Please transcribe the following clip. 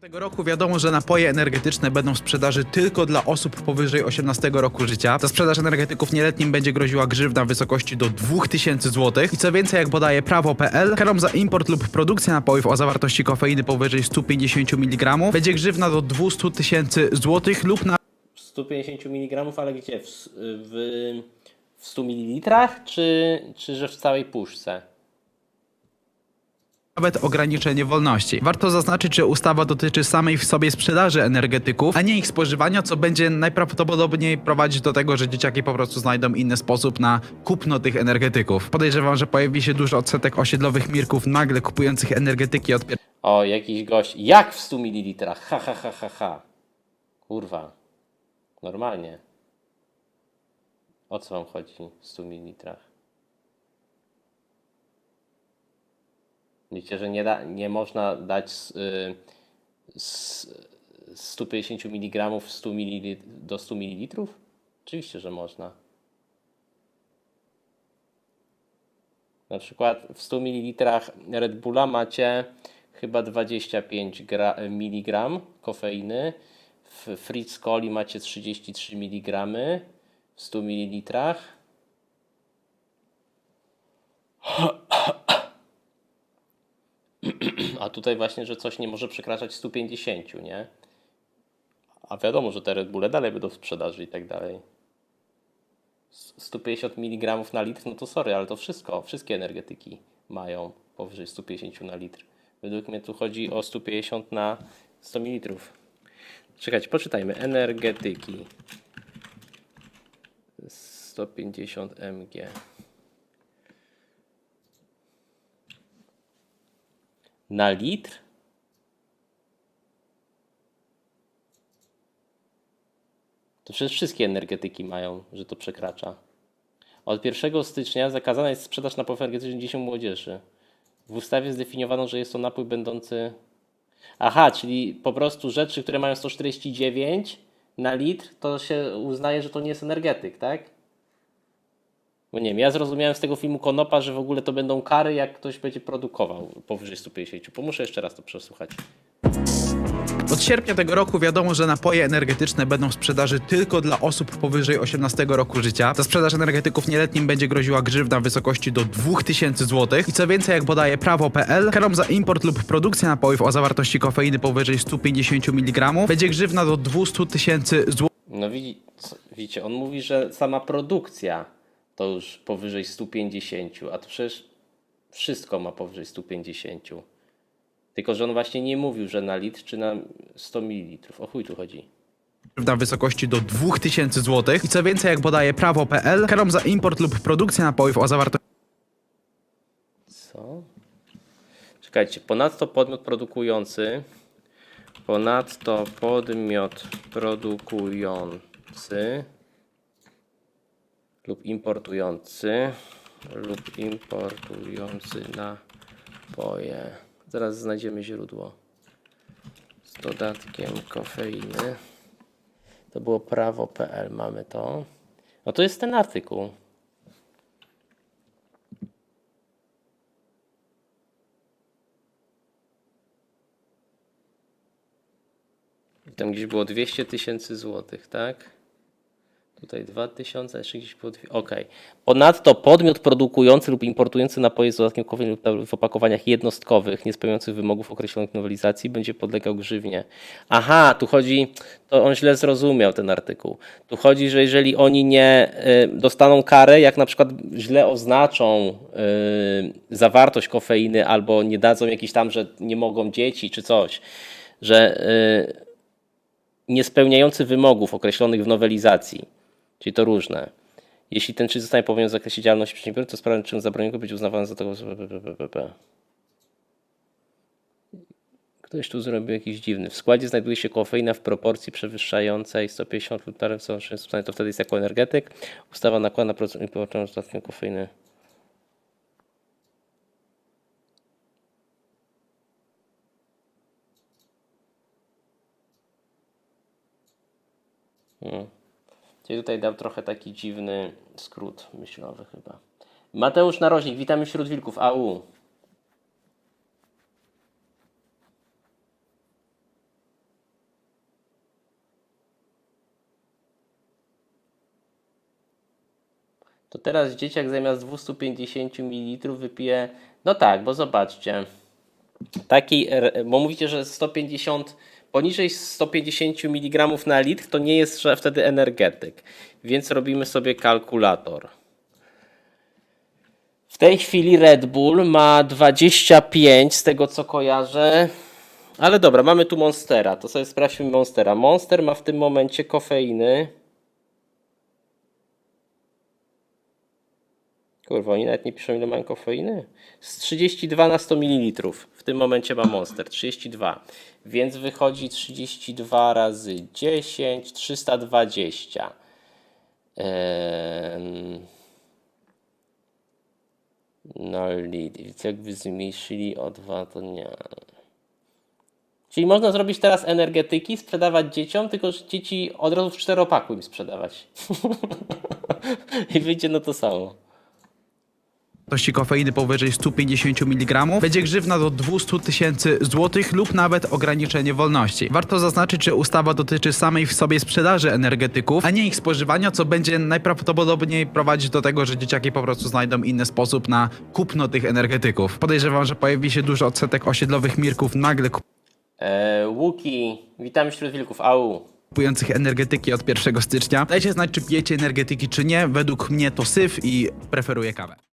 Tego roku wiadomo, że napoje energetyczne będą w sprzedaży tylko dla osób powyżej 18 roku życia. Za sprzedaż energetyków nieletnim będzie groziła grzywna w wysokości do 2000 zł. I co więcej, jak podaje prawo.pl, karom za import lub produkcję napojów o zawartości kofeiny powyżej 150 mg będzie grzywna do 200 tysięcy złotych lub na 150 mg, ale gdzie? W, w, w 100 ml, czy, czy że w całej puszce? Nawet ograniczenie wolności. Warto zaznaczyć, że ustawa dotyczy samej w sobie sprzedaży energetyków, a nie ich spożywania, co będzie najprawdopodobniej prowadzić do tego, że dzieciaki po prostu znajdą inny sposób na kupno tych energetyków. Podejrzewam, że pojawi się dużo odsetek osiedlowych mirków nagle kupujących energetyki od O, jakiś gość. Jak w 100 ml? Ha, ha, ha, ha, ha. Kurwa. Normalnie. O co wam chodzi w 100 ml? Wiecie, że nie, da, nie można dać z, z 150 mg w 100 ml do 100 ml? Oczywiście, że można. Na przykład w 100 ml Red Bulla macie chyba 25 gra, mg kofeiny, w Fritz Coli macie 33 mg w 100 ml. A tutaj właśnie, że coś nie może przekraczać 150, nie? A wiadomo, że te Red Bulle dalej będą w sprzedaży i tak dalej. 150 mg na litr, no to sorry, ale to wszystko, wszystkie energetyki mają powyżej 150 na litr. Według mnie tu chodzi o 150 na 100 ml. Czekajcie, poczytajmy. Energetyki. 150 mg. Na litr? To przecież wszystkie energetyki mają, że to przekracza. Od 1 stycznia zakazana jest sprzedaż napojów energetycznych dzieciom młodzieży. W ustawie zdefiniowano, że jest to napój będący. Aha, czyli po prostu rzeczy, które mają 149 na litr, to się uznaje, że to nie jest energetyk, tak? Bo nie wiem, ja zrozumiałem z tego filmu Konopa, że w ogóle to będą kary, jak ktoś będzie produkował powyżej 150. Pomuszę jeszcze raz to przesłuchać. Od sierpnia tego roku wiadomo, że napoje energetyczne będą w sprzedaży tylko dla osób powyżej 18 roku życia. Za sprzedaż energetyków nieletnim będzie groziła grzywna w wysokości do 2000 zł. I co więcej, jak podaje prawo.pl, karom za import lub produkcję napojów o zawartości kofeiny powyżej 150 mg będzie grzywna do 200 tysięcy zł. No widzicie, on mówi, że sama produkcja to już powyżej 150, a to przecież wszystko ma powyżej 150. Tylko, że on właśnie nie mówił, że na litr czy na 100 ml. O chuj tu chodzi. w wysokości do 2000 zł. I co więcej, jak podaje prawo.pl, karom za import lub produkcję napojów o zawartości Co? Czekajcie, ponadto podmiot produkujący ponadto podmiot produkujący lub importujący lub importujący napoje. Zaraz znajdziemy źródło. Z dodatkiem kofeiny. To było prawo.pl, mamy to. No to jest ten artykuł. Tam gdzieś było 200 tysięcy złotych, tak? Tutaj 2000, jeszcze dwie- Okej. Ponadto podmiot produkujący lub importujący napoje z dodatkiem kofeiny lub w opakowaniach jednostkowych, niespełniających wymogów określonych w nowelizacji, będzie podlegał grzywnie. Aha, tu chodzi, to on źle zrozumiał ten artykuł. Tu chodzi, że jeżeli oni nie y, dostaną karę, jak na przykład źle oznaczą y, zawartość kofeiny albo nie dadzą jakiś tam, że nie mogą dzieci czy coś, że y, niespełniający wymogów określonych w nowelizacji, czyli to różne. Jeśli ten czyn zostanie popełniony w zakresie działalności przedsiębiorcy, to sprawę czyn zabronionego będzie uznawany za tego. Ktoś tu zrobił jakiś dziwny. W składzie znajduje się kofeina w proporcji przewyższającej 150 lub co substancji, to wtedy jest jako energetyk. Ustawa nakłada na procent dodatkiem kofeiny. Czyli tutaj dał trochę taki dziwny skrót myślowy chyba. Mateusz Narożnik, witamy wśród wilków. AU. to teraz dzieciak zamiast 250 ml wypije. No tak, bo zobaczcie. Taki, bo mówicie, że 150 poniżej 150 mg na litr to nie jest wtedy energetyk. Więc robimy sobie kalkulator. W tej chwili Red Bull ma 25 z tego co kojarzę. Ale dobra, mamy tu Monstera. To sobie sprawdźmy Monstera. Monster ma w tym momencie kofeiny. Kurwa, oni nawet nie piszą ile mają kofeiny. Z 32 na 100 ml. W tym momencie ma Monster 32. Więc wychodzi 32 razy 10, 320. Ehm... No lead. Więc jakby zmniejszyli o 2 to nie. Czyli można zrobić teraz energetyki, sprzedawać dzieciom, tylko że dzieci od razu w czteropaku im sprzedawać. I wyjdzie na to samo. Zawartości kofeiny powyżej 150 mg będzie grzywna do 200 tysięcy złotych lub nawet ograniczenie wolności. Warto zaznaczyć, że ustawa dotyczy samej w sobie sprzedaży energetyków, a nie ich spożywania, co będzie najprawdopodobniej prowadzić do tego, że dzieciaki po prostu znajdą inny sposób na kupno tych energetyków. Podejrzewam, że pojawi się dużo odsetek osiedlowych mirków nagle Eee, Łuki, witamy wśród wilków. Au. kupujących energetyki od 1 stycznia. Dajcie znać, czy pijecie energetyki, czy nie. Według mnie to syf i preferuję kawę.